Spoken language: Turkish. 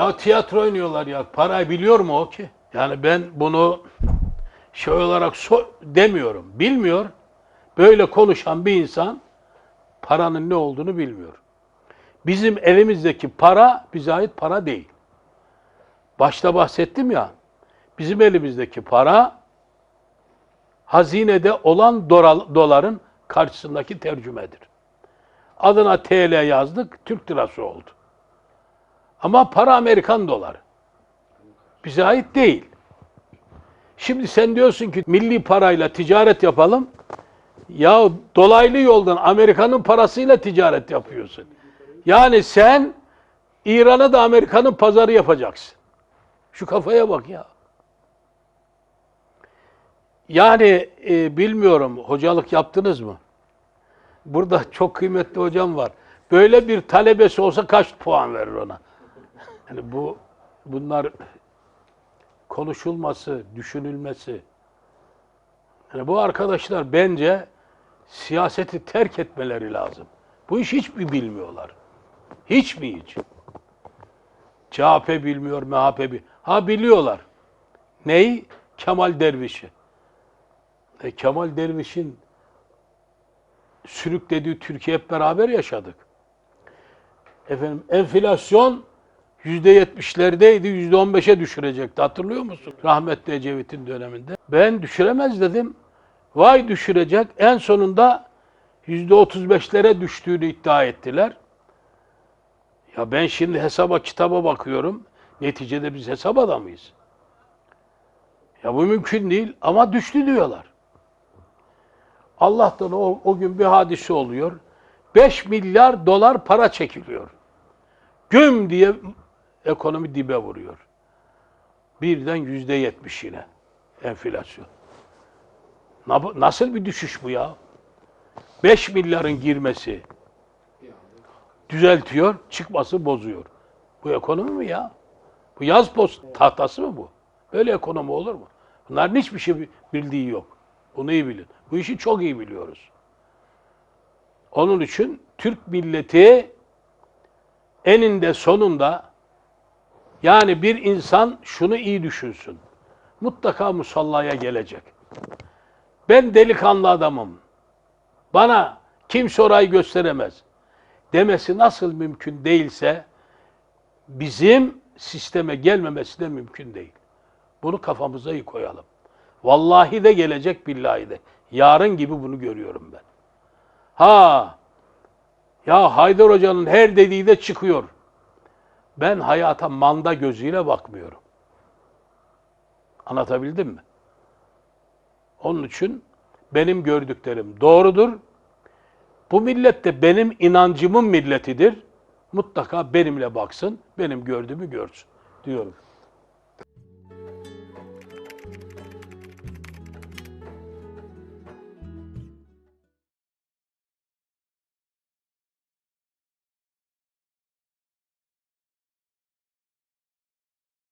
Ya tiyatro oynuyorlar ya. Parayı biliyor mu o ki? Yani ben bunu şey olarak so- demiyorum. Bilmiyor. Böyle konuşan bir insan paranın ne olduğunu bilmiyor. Bizim elimizdeki para bize ait para değil. Başta bahsettim ya. Bizim elimizdeki para hazinede olan doların karşısındaki tercümedir. Adına TL yazdık, Türk lirası oldu. Ama para Amerikan doları. Bize ait değil. Şimdi sen diyorsun ki milli parayla ticaret yapalım. Ya dolaylı yoldan Amerika'nın parasıyla ticaret yapıyorsun. Yani sen İran'a da Amerika'nın pazarı yapacaksın. Şu kafaya bak ya. Yani e, bilmiyorum hocalık yaptınız mı? Burada çok kıymetli hocam var. Böyle bir talebesi olsa kaç puan verir ona? Yani bu bunlar konuşulması, düşünülmesi. Yani bu arkadaşlar bence siyaseti terk etmeleri lazım. Bu iş hiç mi bilmiyorlar? Hiç mi hiç? CHP bilmiyor, MHP bilmiyor. Ha biliyorlar. Neyi? Kemal Derviş'i. E, Kemal Derviş'in sürüklediği Türkiye hep beraber yaşadık. Efendim enflasyon yüzde yetmişlerdeydi, yüzde on beşe düşürecekti. Hatırlıyor musun? Rahmetli Ecevit'in döneminde. Ben düşüremez dedim. Vay düşürecek. En sonunda yüzde otuz beşlere düştüğünü iddia ettiler. Ya ben şimdi hesaba kitaba bakıyorum. Neticede biz hesap adamıyız. Ya bu mümkün değil ama düştü diyorlar. Allah'tan o, o gün bir hadise oluyor. 5 milyar dolar para çekiliyor. Güm diye ekonomi dibe vuruyor. Birden yüzde yetmiş yine enflasyon. Na- Nasıl bir düşüş bu ya? 5 milyarın girmesi düzeltiyor, çıkması bozuyor. Bu ekonomi mi ya? Bu yaz post tahtası mı bu? Böyle ekonomi olur mu? Bunların hiçbir şey bildiği yok. Bunu iyi bilin. Bu işi çok iyi biliyoruz. Onun için Türk milleti eninde sonunda yani bir insan şunu iyi düşünsün. Mutlaka musallaya gelecek. Ben delikanlı adamım. Bana kimse orayı gösteremez. Demesi nasıl mümkün değilse bizim sisteme gelmemesi de mümkün değil. Bunu kafamıza iyi koyalım. Vallahi de gelecek billahi de. Yarın gibi bunu görüyorum ben. Ha ya Haydar Hoca'nın her dediği de çıkıyor. Ben hayata manda gözüyle bakmıyorum. Anlatabildim mi? Onun için benim gördüklerim doğrudur. Bu millet de benim inancımın milletidir. Mutlaka benimle baksın, benim gördüğümü görsün diyorum.